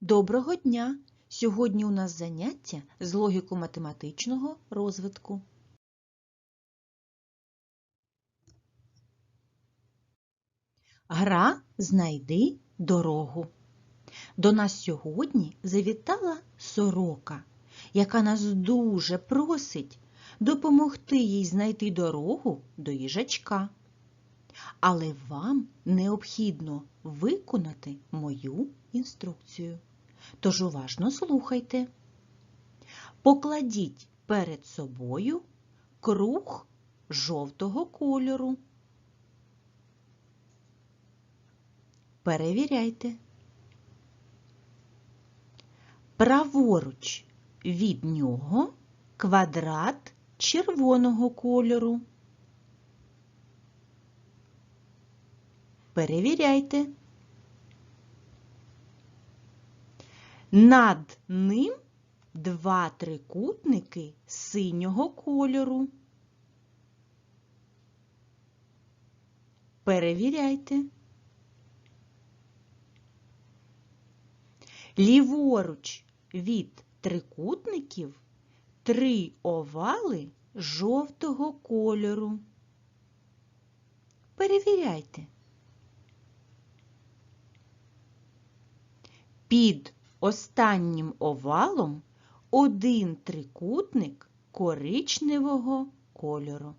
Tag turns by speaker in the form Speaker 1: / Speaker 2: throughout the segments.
Speaker 1: Доброго дня! Сьогодні у нас заняття з логіко-математичного розвитку. Гра Знайди дорогу. До нас сьогодні завітала сорока, яка нас дуже просить допомогти їй знайти дорогу до їжачка. Але вам необхідно виконати мою інструкцію. Тож уважно слухайте. Покладіть перед собою круг жовтого кольору. Перевіряйте. Праворуч від нього квадрат червоного кольору. Перевіряйте. Над ним два трикутники синього кольору. Перевіряйте. Ліворуч від трикутників три овали жовтого кольору. Перевіряйте. Під останнім овалом один трикутник коричневого кольору.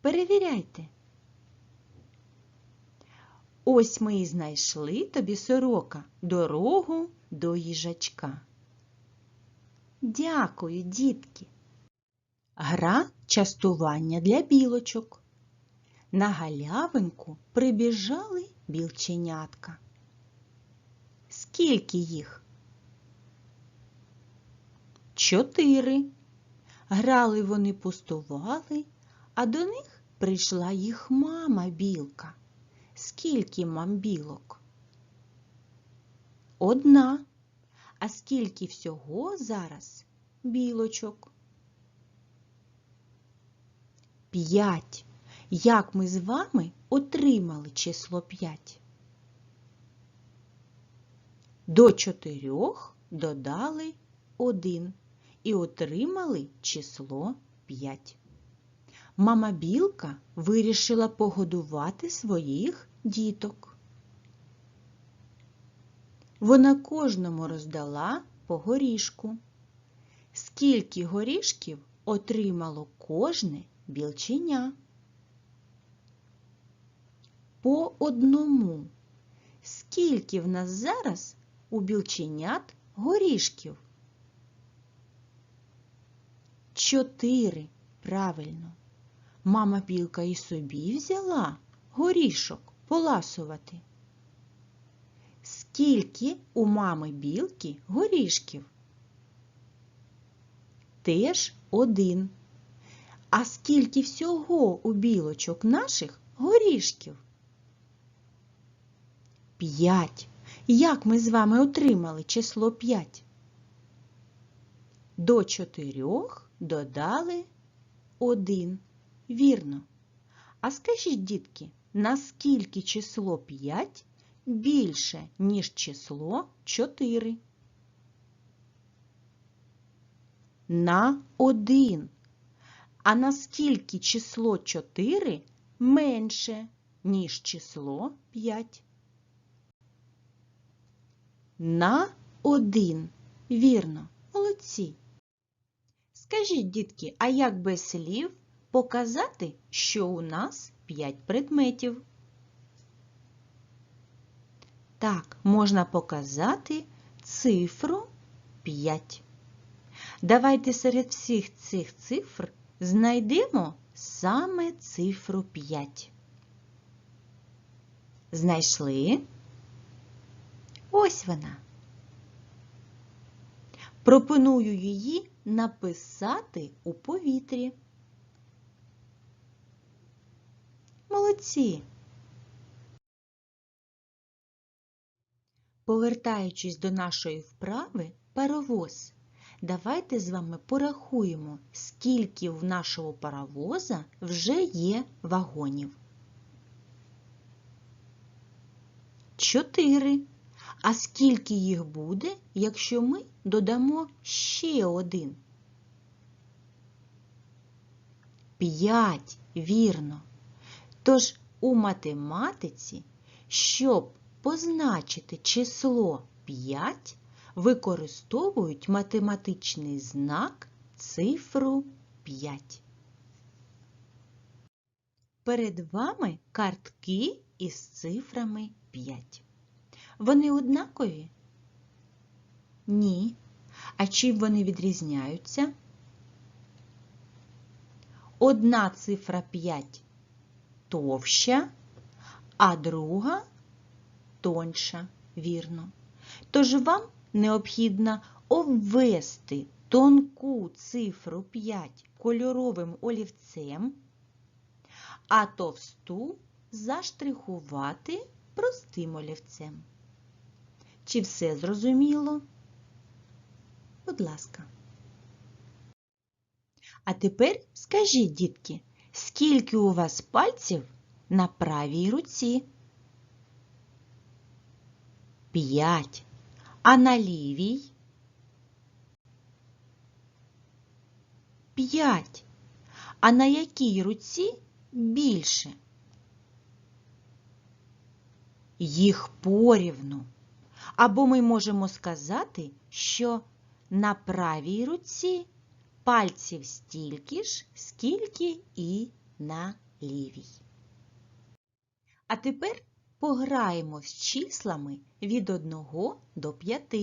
Speaker 1: Перевіряйте. Ось ми і знайшли тобі сорока дорогу до їжачка. Дякую, дітки. Гра частування для білочок. На галявинку прибіжали білченятка. Скільки їх? Чотири. Грали вони пустували, а до них прийшла їх мама білка. Скільки мам білок? Одна. А скільки всього зараз білочок? П'ять. Як ми з вами отримали число п'ять? До чотирьох додали один і отримали число 5. Мама білка вирішила погодувати своїх діток. Вона кожному роздала по горішку. Скільки горішків отримало кожне білченя? По одному. Скільки в нас зараз у білченят горішків? Чотири. Правильно. Мама білка і собі взяла горішок поласувати. Скільки у мами білки горішків? Теж один. А скільки всього у білочок наших горішків? П'ять. Як ми з вами отримали число 5? До чотирьох додали один. Вірно. А скажіть, дітки, наскільки число 5 більше, ніж число 4? На 1. А наскільки число 4 менше, ніж число 5? На 1. Вірно, молодці. Скажіть, дітки, а як без слів показати, що у нас 5 предметів? Так, можна показати цифру 5. Давайте серед всіх цих цифр знайдемо саме цифру 5. Знайшли? Ось вона. Пропоную її написати у повітрі. Молодці. Повертаючись до нашої вправи паровоз, давайте з вами порахуємо, скільки в нашого паровоза вже є вагонів. Чотири. А скільки їх буде, якщо ми додамо ще один? П'ять, вірно. Тож у математиці, щоб позначити число 5, використовують математичний знак цифру 5. Перед вами картки із цифрами 5. Вони однакові? Ні. А чим вони відрізняються? Одна цифра 5 товща, а друга тоньша, вірно. Тож вам необхідно обвести тонку цифру 5 кольоровим олівцем, а товсту заштрихувати простим олівцем. Чи все зрозуміло? Будь ласка. А тепер скажіть, дітки, скільки у вас пальців на правій руці? П'ять. А на лівій? П'ять. А на якій руці більше? Їх порівну. Або ми можемо сказати, що на правій руці пальців стільки ж, скільки і на лівій. А тепер пограємо з числами від 1 до 5.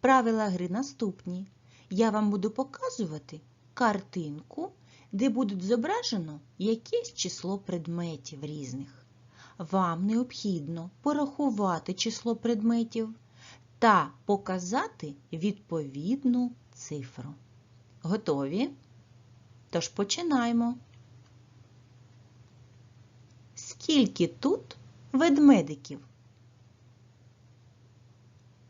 Speaker 1: Правила гри наступні. Я вам буду показувати картинку, де буде зображено якесь число предметів різних. Вам необхідно порахувати число предметів та показати відповідну цифру. Готові? Тож починаємо. Скільки тут ведмедиків?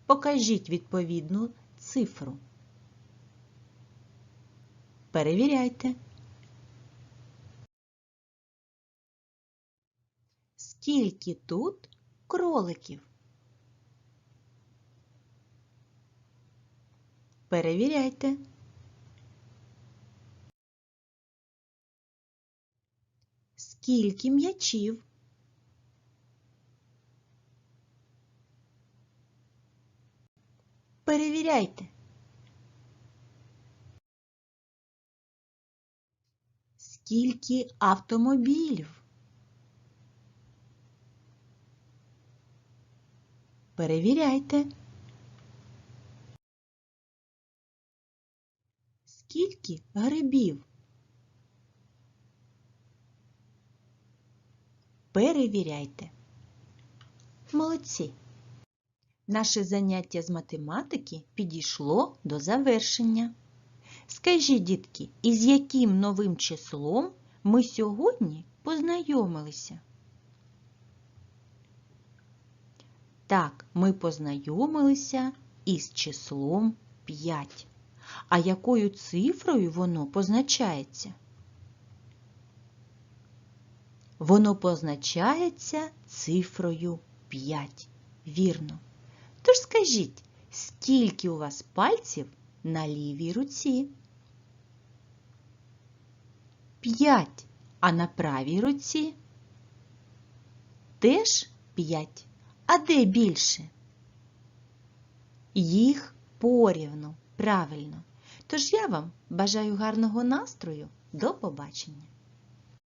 Speaker 1: Покажіть відповідну цифру. Перевіряйте. Скільки тут кроликів? Перевіряйте. Скільки м'ячів? Перевіряйте. Скільки автомобілів? Перевіряйте. Скільки грибів? Перевіряйте. Молодці! Наше заняття з математики підійшло до завершення. Скажіть, дітки, із яким новим числом ми сьогодні познайомилися? Так, ми познайомилися із числом 5. А якою цифрою воно позначається? Воно позначається цифрою 5. Вірно. Тож скажіть, скільки у вас пальців на лівій руці? 5. А на правій руці? Теж 5. А де більше? Їх порівну. Правильно. Тож я вам бажаю гарного настрою. До побачення!